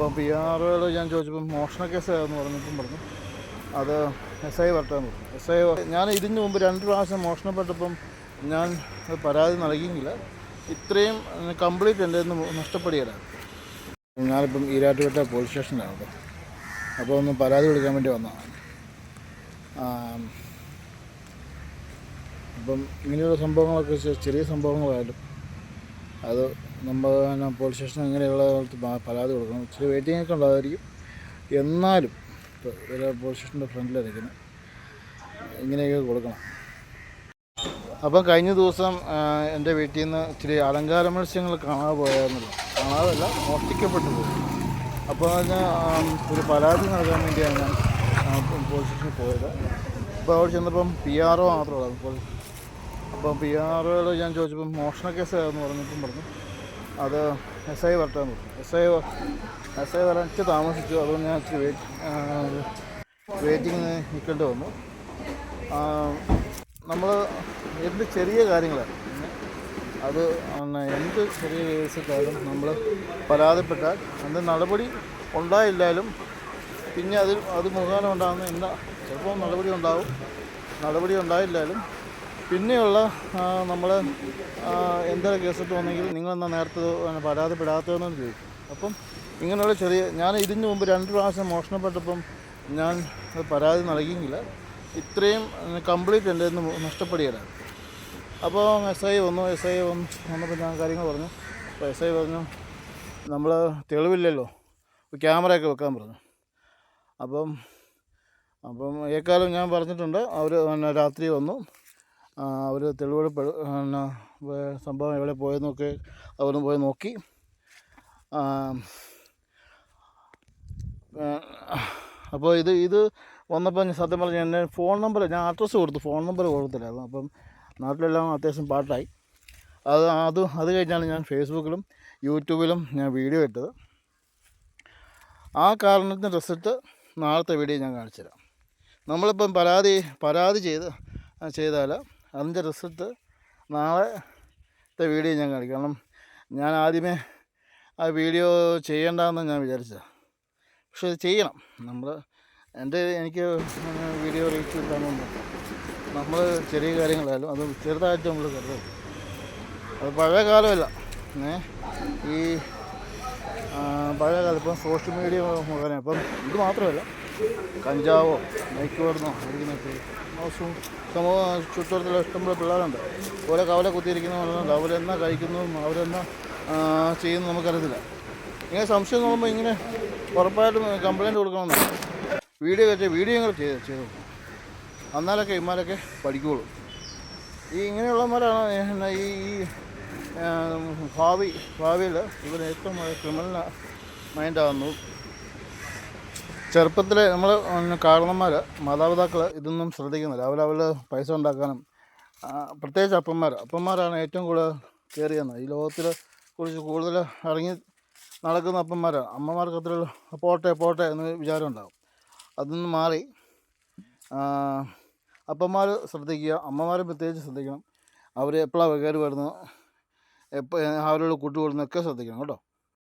അപ്പം പി ആറോട് ഞാൻ ചോദിച്ചപ്പം മോഷണ കേസ് എന്ന് പറഞ്ഞപ്പം പറഞ്ഞു. അത് എസ് ഐ വരട്ടെന്ന് പറഞ്ഞു. എസ് ഐ ഞാൻ ഇതിന് മുമ്പ് രണ്ട് പ്രാവശ്യം മോഷണപ്പെട്ടപ്പം ഞാൻ പരാതി നൽകിയെങ്കിൽ ഇത്രയും കംപ്ലീറ്റ് എന്റെ നിന്ന് നഷ്ടപ്പെടുകയില്ലായിരുന്നു ഞാനിപ്പം ഈരാട്ടുപേട്ട പോലീസ് സ്റ്റേഷനിലാണ് അപ്പോൾ ഒന്ന് പരാതി കൊടുക്കാൻ വേണ്ടി വന്നതാണ് അപ്പം ഇങ്ങനെയുള്ള സംഭവങ്ങളൊക്കെ ചെറിയ സംഭവങ്ങളായാലും അത് നമ്മൾ തന്നെ പോലീസ് സ്റ്റേഷൻ അങ്ങനെയുള്ള പരാതി കൊടുക്കണം. ഇച്ചിരി വെയിറ്റിംഗ് ഒക്കെ ഉണ്ടാകും എന്നാലും പോലീസ് സ്റ്റേഷന്റെ ഫ്രണ്ടിലിരിക്കുന്നത് ഇങ്ങനെയൊക്കെ കൊടുക്കണം. അപ്പം കഴിഞ്ഞ ദിവസം എന്റെ വീട്ടിൽ നിന്ന് ഇച്ചിരി അലങ്കാര മത്സ്യങ്ങൾ കാണാതെ പോയായിരുന്നല്ലോ. കാണാതല്ല മോഷ്ടിക്കപ്പെട്ടു പോയി. അപ്പോൾ അതിന് ഒരു പരാതി നൽകാൻ വേണ്ടിയാണ് ഞാൻ പോലീസ് സ്റ്റേഷനിൽ പോയത്. അപ്പോൾ അവിടെ ചെന്നപ്പം പി ആർ ഒ മാത്രമുള്ളത് അപ്പോൾ പി ആർ ഒയിൽ ഞാൻ ചോദിച്ചപ്പം മോഷണ കേസ് എന്ന് പറഞ്ഞപ്പം പറഞ്ഞു. അത് എസ് ഐ വരട്ടെ എന്ന് പറഞ്ഞു. എസ് ഐ എസ് ഐ വരാൻ ഇച്ചിരി താമസിച്ചു. അതുകൊണ്ട് ഞാൻ ഇച്ചിരി വെയിറ്റ് വെയിറ്റിംഗ് നിൽക്കേണ്ടി വന്നു. നമ്മൾ എന്ത് ചെറിയ കാര്യങ്ങളാണ് അത് എന്ത് ചെറിയ കേസുകാരും നമ്മൾ പരാതിപ്പെട്ടാൽ എന്ത് നടപടി ഉണ്ടായില്ലാലും പിന്നെ അതിൽ അത് മുഖാനം ഉണ്ടാകുന്ന എന്താ ചിലപ്പോൾ നടപടി ഉണ്ടാവും. നടപടി ഉണ്ടായില്ലാലും പിന്നെയുള്ള നമ്മൾ എന്തെങ്കിലും കേസെടുത്ത് വന്നെങ്കിൽ നിങ്ങളെന്നാ നേരത്തെ പരാതിപ്പെടാത്തതെന്ന് ചോദിക്കും അപ്പം ഇങ്ങനെയുള്ള ചെറിയ ഞാൻ ഇതിന് മുമ്പ് രണ്ട് പ്രാവശ്യം മോഷണപ്പെട്ടപ്പം ഞാൻ പരാതി നൽകിയെങ്കിൽ ഇത്രയും കംപ്ലീറ്റ് എന്റെ നിന്ന് നഷ്ടപ്പെടുകയില്ലായിരുന്നു അപ്പോൾ എസ് ഐ വന്നു എസ് ഐ വന്നു വന്നപ്പോൾ ഞാൻ കാര്യങ്ങൾ പറഞ്ഞു. അപ്പോൾ എസ് ഐ പറഞ്ഞു നമ്മൾ തെളിവില്ലല്ലോ ക്യാമറയൊക്കെ വെക്കാൻ പറഞ്ഞു. അപ്പം അപ്പം ഏക്കാലം ഞാൻ പറഞ്ഞിട്ടുണ്ട് അവർ രാത്രി വന്നു. അവർ തെളിവെടുപ്പ് പിന്നെ സംഭവം എവിടെ പോയെന്നൊക്കെ അവിടെ പോയി നോക്കി. അപ്പോൾ ഇത് ഇത് വന്നപ്പോൾ ഞാൻ സത്യം പറഞ്ഞാൽ എന്റെ ഫോൺ നമ്പർ ഞാൻ അഡ്രസ്സ് കൊടുത്തു. ഫോൺ നമ്പർ കൊടുത്തില്ലായിരുന്നു അപ്പം നാട്ടിലെല്ലാം അത്യാവശ്യം പാട്ടായി. അത് അത് അത് കഴിഞ്ഞാണ് ഞാൻ ഫേസ്ബുക്കിലും യൂട്യൂബിലും ഞാൻ വീഡിയോ ഇട്ടത്. ആ കാരണത്തിന് റിസൾട്ട് നാളത്തെ വീഡിയോ ഞാൻ കാണിച്ചു തരാം നമ്മളിപ്പം പരാതി പരാതി ചെയ്ത് ചെയ്താൽ അതിന്റെ റിസൾട്ട് നാളത്തെ വീഡിയോ ഞാൻ കാണിക്കും. കാരണം ഞാൻ ആദ്യമേ ആ വീഡിയോ ചെയ്യേണ്ടെന്ന് ഞാൻ വിചാരിച്ചത്. പക്ഷെ ഇത് ചെയ്യണം. നമ്മൾ എന്റെ എനിക്ക് വീഡിയോ റീച്ച് കിട്ടാനുണ്ട് നമ്മൾ ചെറിയ കാര്യങ്ങളായാലും അത് ചെറുതായിട്ട് നമ്മൾ കരുതും അത് പഴയ കാലമല്ല. ഏ ഈ പഴയ കാലം ഇപ്പം സോഷ്യൽ മീഡിയ മുഖേന. ഇപ്പം ഇത് മാത്രമല്ല കഞ്ചാവോ മയക്കുമരുന്നോ സമൂഹം ചുറ്റുവട്ടത്തിലുള്ള ഇഷ്ടംപോലെ പിള്ളേരുണ്ട്. ഓരോ കവല കുത്തിയിരിക്കുന്നവരുണ്ട് അവരെന്നാ കഴിക്കുന്നതും അവരെന്നാ ചെയ്യുന്നു നമുക്കറിയത്തില്ല. ഇങ്ങനെ സംശയം നോക്കുമ്പോൾ ഇങ്ങനെ ഉറപ്പായിട്ടും കംപ്ലയിന്റ് കൊടുക്കണമെന്നാണ് വീഡിയോ വെച്ച് വീഡിയോ ഇങ്ങനെ ചെയ്ത് ചെയ്തു എന്നാലൊക്കെ ഇമാരൊക്കെ പഠിക്കുകയുള്ളൂ ഈ ഇങ്ങനെയുള്ളവന്മാരാണ് എന്നാ ഈ ഈ ഭാവി ഭാവിയിൽ ഇവർ ഏറ്റവും ക്രിമിനൽ മൈൻഡാകുന്നു ചെറുപ്പത്തിൽ നമ്മൾ കാരണന്മാർ മാതാപിതാക്കൾ ഇതൊന്നും ശ്രദ്ധിക്കുന്നില്ല. അവർ അവർ പൈസ ഉണ്ടാക്കാനും പ്രത്യേകിച്ച് അപ്പന്മാർ അപ്പന്മാരാണ് ഏറ്റവും കൂടുതൽ കയറിയെന്ന് ഈ ലോകത്തിൽ കുറിച്ച് കൂടുതൽ ഇറങ്ങി നടക്കുന്ന അപ്പന്മാരാണ് അമ്മമാർക്ക് അത്ര പോട്ടെ പോട്ടെ എന്ന് വിചാരം ഉണ്ടാകും അതൊന്ന് മാറി അപ്പന്മാർ ശ്രദ്ധിക്കുക അമ്മമാരും പ്രത്യേകിച്ച് ശ്രദ്ധിക്കണം. അവർ എപ്പോഴാണ് കയറി വരുന്നത് എപ്പോൾ അവരോട് കൂട്ടുകൂടുന്നതൊക്കെ ശ്രദ്ധിക്കണം കേട്ടോ.